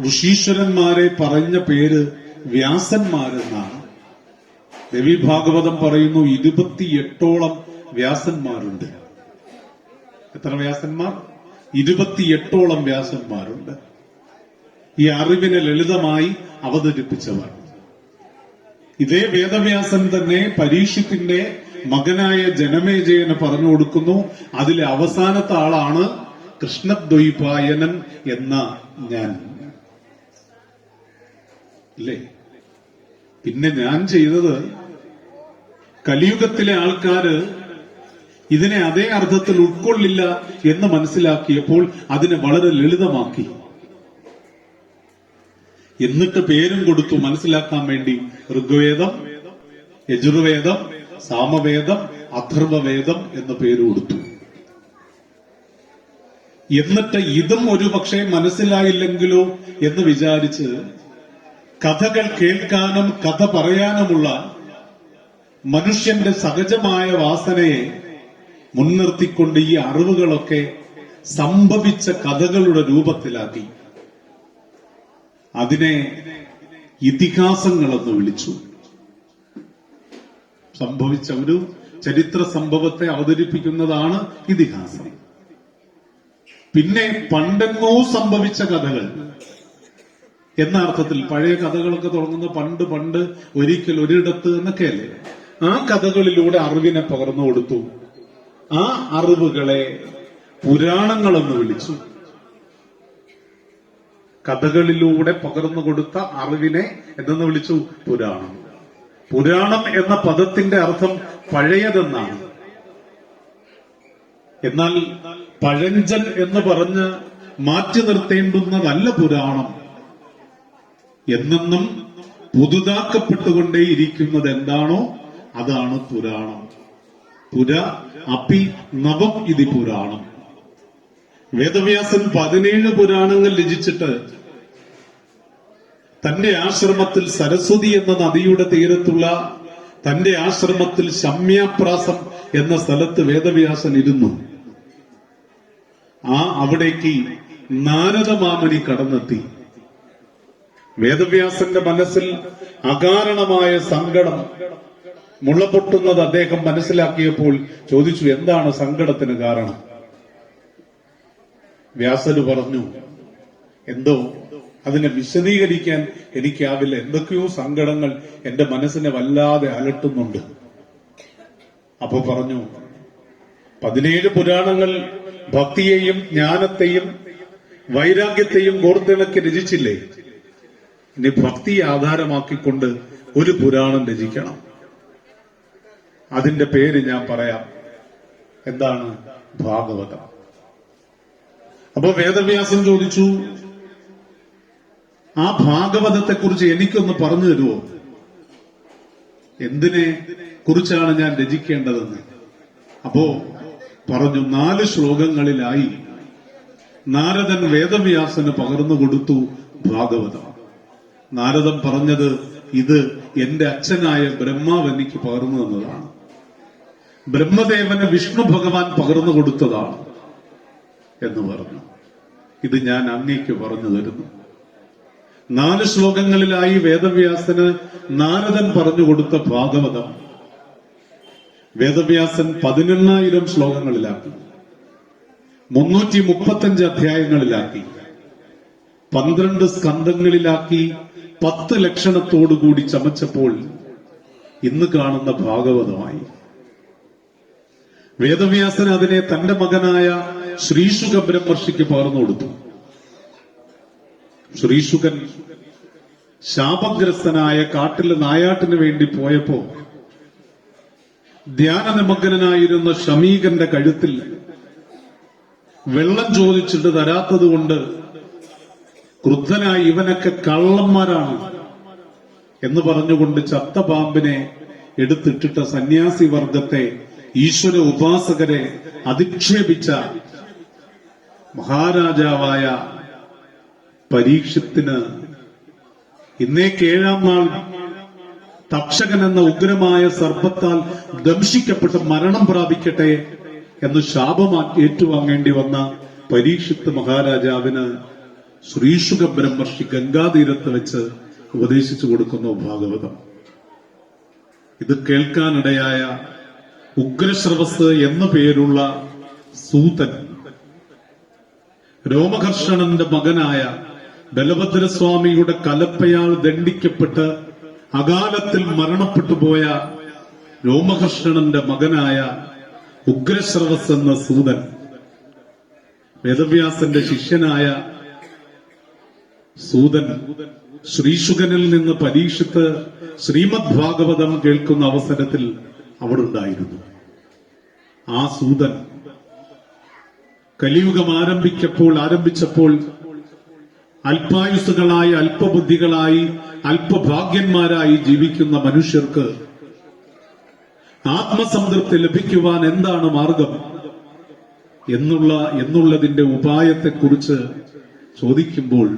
ഋഷീശ്വരന്മാരെ പറഞ്ഞ പേര് വ്യാസന്മാരെന്നാണ്. രവി ഭാഗവതം പറയുന്നു ഇരുപത്തിയെട്ടോളം വ്യാസന്മാരുണ്ട്. എത്ര വ്യാസന്മാർ? ഇരുപത്തിയെട്ടോളം വ്യാസന്മാരുണ്ട്. ഈ അറിവിനെ ലളിതമായി അവതരിപ്പിച്ചവർ. ഇതേ വേദവ്യാസൻ തന്നെ പരീക്ഷത്തിന്റെ മകനായ ജനമേജയന് പറഞ്ഞു കൊടുക്കുന്നു. അതിലെ അവസാനത്തെ ആളാണ് കൃഷ്ണദ്വൈപായനൻ എന്ന ഞാൻ. ഇല്ലേ പിന്നെ ഞാൻ ചെയ്തത് കലിയുഗത്തിലെ ആൾക്കാര് ഇതിനെ അതേ അർത്ഥത്തിൽ ഉൾക്കൊള്ളില്ല എന്ന് മനസ്സിലാക്കിയപ്പോൾ അതിനെ വളരെ ലളിതമാക്കി. എന്നിട്ട് പേരും കൊടുത്തു മനസ്സിലാക്കാൻ വേണ്ടി. ഋഗ്വേദം യജുർവേദം സാമവേദം അഥർവവേദം എന്ന് പേര് കൊടുത്തു. എന്നിട്ട് ഇതും ഒരു പക്ഷേ മനസ്സിലായില്ലെങ്കിലോ എന്ന് വിചാരിച്ച് കഥകൾ കേൾക്കാനും കഥ പറയാനുമുള്ള മനുഷ്യന്റെ സഹജമായ വാസനയെ മുൻനിർത്തിക്കൊണ്ട് ഈ അറിവുകളൊക്കെ സംഭവിച്ച കഥകളുടെ രൂപത്തിലാക്കി. അതിനെ ഇതിഹാസങ്ങളെന്ന് വിളിച്ചു. സംഭവിച്ച ഒരു ചരിത്ര സംഭവത്തെ അവതരിപ്പിക്കുന്നതാണ് ഇതിഹാസം. പിന്നെ പണ്ടെങ്ങോ സംഭവിച്ച കഥകൾ. എന്ന അർത്ഥത്തിൽ പഴയ കഥകളൊക്കെ തുടങ്ങുന്ന പണ്ട് പണ്ട് ഒരിക്കൽ ഒരിടത്ത് എന്നൊക്കെയല്ലേ? ആ കഥകളിലൂടെ അറിവിനെ പകർന്നു കൊടുത്തു. ആ അറിവുകളെ പുരാണങ്ങളെന്ന് വിളിച്ചു. കഥകളിലൂടെ പകർന്നു കൊടുത്ത അറിവിനെ എന്തെന്ന് വിളിച്ചു? പുരാണം. പുരാണം എന്ന പദത്തിന്റെ അർത്ഥം പഴയതെന്നാണ്. എന്നാൽ പഴഞ്ചൻ എന്ന് പറഞ്ഞ് മാറ്റി നിർത്തേണ്ടുന്നതല്ല പുരാണം. എന്നെന്നും പുതുതാക്കപ്പെട്ടുകൊണ്ടേയിരിക്കുന്നത് എന്താണോ അതാണ് പുരാണം. പുര അപ്പി നവം ഇതി പുരാണം. വേദവ്യാസൻ പതിനേഴ് പുരാണങ്ങൾ രചിച്ചിട്ട് തന്റെ ആശ്രമത്തിൽ സരസ്വതി എന്ന നദിയുടെ തീരത്തുള്ള തന്റെ ആശ്രമത്തിൽ ശമ്യാപ്രാസം എന്ന സ്ഥലത്ത് വേദവ്യാസൻ ഇരുന്നു. ആ അവിടേക്ക് നാരദമാമനി കടന്നെത്തി. വേദവ്യാസന്റെ മനസ്സിൽ അകാരണമായ സങ്കടം മുളപൊട്ടുന്നത് അദ്ദേഹം മനസ്സിലാക്കിയപ്പോൾ ചോദിച്ചു എന്താണ് സങ്കടത്തിന് കാരണം? വ്യാസന് പറഞ്ഞു എന്തോ? അതിനെ വിശദീകരിക്കാൻ എനിക്കാവില്ല. എന്തൊക്കെയോ സങ്കടങ്ങൾ എന്റെ മനസ്സിനെ വല്ലാതെ അലട്ടുന്നുണ്ട്. അപ്പൊ പറഞ്ഞു പതിനേഴ് പുരാണങ്ങൾ ഭക്തിയെയും ജ്ഞാനത്തെയും വൈരാഗ്യത്തെയും കോർത്തിണക്കി രചിച്ചില്ലേ? ഇനി ഭക്തി ആധാരമാക്കിക്കൊണ്ട് ഒരു പുരാണം രചിക്കണം. അതിന്റെ പേര് ഞാൻ പറയാം. എന്താണ്? ഭാഗവതം. അപ്പൊ വേദവ്യാസം ചോദിച്ചു ആ ഭാഗവതത്തെ കുറിച്ച് എനിക്കൊന്ന് പറഞ്ഞു തരുമോ എന്തിനെ കുറിച്ചാണ് ഞാൻ രചിക്കേണ്ടതെന്ന്? അപ്പോ പറഞ്ഞു നാല് ശ്ലോകങ്ങളിലായി നാരദൻ വേദവ്യാസന് പകർന്നു കൊടുത്തു ഭാഗവതം. നാരദൻ പറഞ്ഞത് ഇത് എന്റെ അച്ഛനായ ബ്രഹ്മാവ് എനിക്ക് പകർന്നു തന്നതാണ്. ബ്രഹ്മദേവന് വിഷ്ണു ഭഗവാൻ പകർന്നു കൊടുത്തതാണ് എന്ന് പറഞ്ഞു. ഇത് ഞാൻ അങ്ങേക്ക് പറഞ്ഞു തരുന്നു. നാല് ശ്ലോകങ്ങളിലായി വേദവ്യാസന് നാരദൻ പറഞ്ഞു കൊടുത്ത ഭാഗവതം. വേദവ്യാസൻ പതിനെണ്ണായിരം ശ്ലോകങ്ങളിലാക്കി. മുന്നൂറ്റി മുപ്പത്തഞ്ച് അധ്യായങ്ങളിലാക്കി. പന്ത്രണ്ട് സ്കന്ധങ്ങളിലാക്കി. പത്ത് ലക്ഷണത്തോടുകൂടി ചമച്ചപ്പോൾ ഇന്ന് കാണുന്ന ഭാഗവതമായി. വേദവ്യാസൻ അതിനെ തന്റെ മകനായ ശ്രീശുഖ ബ്രഹ്മർഷിക്ക് പകർന്നു കൊടുത്തു. ശ്രീശുഖൻ ശാപഗ്രസ്തനായ കാട്ടിലെ നായാട്ടിന് വേണ്ടി പോയപ്പോ ധ്യാനനിമഗ്നനായിരുന്ന ഷമീകന്റെ കഴുത്തിൽ വെള്ളം ചോദിച്ചിട്ട് തരാത്തത് കൊണ്ട് ക്രുദ്ധനായി ഇവനൊക്കെ കള്ളന്മാരാണ് എന്ന് പറഞ്ഞുകൊണ്ട് ചത്ത പാമ്പിനെ എടുത്തിട്ടിട്ട സന്യാസി വർഗത്തെ ഈശ്വര ഉപാസകരെ അധിക്ഷേപിച്ച മഹാരാജാവായ പരീക്ഷത്തിന് ഇന്നേക്ക് ഏഴാം നാൾ തക്ഷകൻ എന്ന ഉഗ്രമായ സർപ്പത്താൽ ദംശിക്കപ്പെട്ട് മരണം പ്രാപിക്കട്ടെ എന്ന് ശാപം ഏറ്റുവാങ്ങേണ്ടി വന്ന പരീക്ഷിത്ത് മഹാരാജാവിന് ശ്രീശുഖ ബ്രഹ്മർഷി ഗംഗാതീരത്ത് വെച്ച് ഉപദേശിച്ചു കൊടുക്കുന്നു ഭാഗവതം. ഇത് കേൾക്കാനിടയായ ഉഗ്രശ്രവസ് എന്നു പേരുള്ള സൂതൻ രോമകർഷണന്റെ മകനായ ബലഭദ്രസ്വാമിയുടെ കലപ്പയാൽ ദണ്ഡിക്കപ്പെട്ട് അകാലത്തിൽ മരണപ്പെട്ടു പോയ രോമകൃഷ്ണന്റെ മകനായ ഉഗ്രശ്രവസ് എന്ന സൂതൻ വേദവ്യാസന്റെ ശിഷ്യനായ സൂതൻ ശ്രീശുഖനിൽ നിന്ന് പരീക്ഷിത്ത് ശ്രീമദ് ഭാഗവതം കേൾക്കുന്ന അവസരത്തിൽ അവിടെ ഉണ്ടായിരുന്നു ആ സൂതൻ കലിയുഗം ആരംഭിക്കപ്പോൾ ആരംഭിച്ചപ്പോൾ അല്പായുസുകളായി അല്പബുദ്ധികളായി അല്പഭാഗ്യന്മാരായി ജീവിക്കുന്ന മനുഷ്യർക്ക് ആത്മസംതൃപ്തി ലഭിക്കുവാൻ എന്താണ് മാർഗം? എന്നുള്ള എന്നുള്ളതിന്റെ ഉപായത്തെക്കുറിച്ച് ചോദിക്കുമ്പോൾ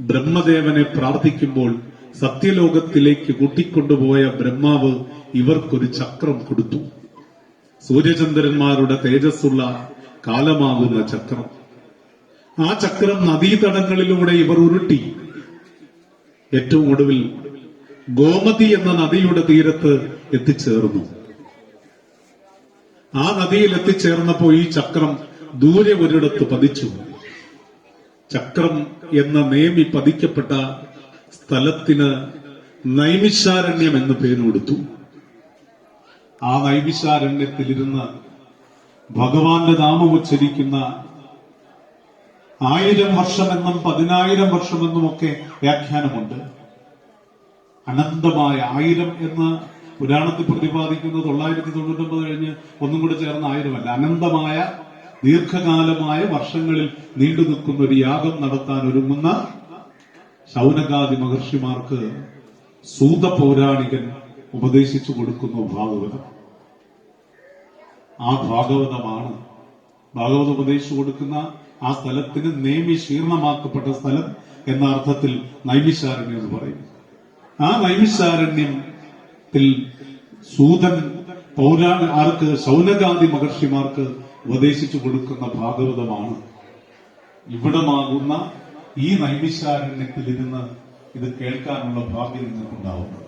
ബ്രഹ്മദേവനെ പ്രാർത്ഥിക്കുമ്പോൾ സത്യലോകത്തിലേക്ക് കൂട്ടിക്കൊണ്ടുപോയ ബ്രഹ്മാവ് ഇവർക്കൊരു ചക്രം കൊടുത്തു. സൂര്യചന്ദ്രന്മാരുടെ തേജസ്സുള്ള കാലമാകുന്ന ചക്രം. ആ ചക്രം നദീതടങ്ങളിലൂടെ ഇവർ ഉരുട്ടി. ഏറ്റവും ഒടുവിൽ ഗോമതി എന്ന നദിയുടെ തീരത്ത് എത്തിച്ചേർന്നു. ആ നദിയിൽ എത്തിച്ചേർന്നപ്പോൾ ഈ ചക്രം ദൂരെ ഒരിടത്ത് പതിച്ചു. ചക്രം എന്ന നേമി പതിക്കപ്പെട്ട സ്ഥലത്തിന് നൈമിശാരണ്യം എന്ന് പേര് കൊടുത്തു. ആ നൈമിശാരണ്യത്തിലിരുന്ന് ഭഗവാന്റെ നാമം ഉച്ചരിക്കുന്ന ആയിരം വർഷമെന്നും പതിനായിരം വർഷമെന്നും ഒക്കെ വ്യാഖ്യാനമുണ്ട്. അനന്തമായ ആയിരം എന്ന് പുരാണത്തിൽ പ്രതിപാദിക്കുന്നത് തൊള്ളായിരത്തി തൊണ്ണൂറ്റൊമ്പത് കഴിഞ്ഞ് ഒന്നും കൂടെ ചേർന്ന ആയിരമല്ല. അനന്തമായ ദീർഘകാലമായ വർഷങ്ങളിൽ നീണ്ടു നിൽക്കുന്ന ഒരു യാഗം നടത്താൻ ഒരുങ്ങുന്ന ശൗനകാദി മഹർഷിമാർക്ക് സൂത പൗരാണികൻ ഉപദേശിച്ചു കൊടുക്കുന്നു ഭാഗവതം. ആ ഭാഗവതമാണ്. ഭാഗവത ഉപദേശിച്ചു കൊടുക്കുന്ന ആ സ്ഥലത്തിന് നേമി ശീർണമാക്കപ്പെട്ട സ്ഥലം എന്ന അർത്ഥത്തിൽ നൈമിശാരണ്യം എന്ന് പറയും. ആ നൈമിശാരണ്യത്തിൽ സൂതൻ പൗരാണ ആർക്ക് ശൗനകാദി മഹർഷിമാർക്ക് ഉപദേശിച്ചു കൊടുക്കുന്ന ഭാഗവതമാണ്. ഇവിടമാകുന്ന ഈ നൈമിശാരണ്യത്തിൽ ഇരുന്ന് ഇത് കേൾക്കാനുള്ള ഭാഗ്യം നിങ്ങൾക്കുണ്ടാവുന്നത്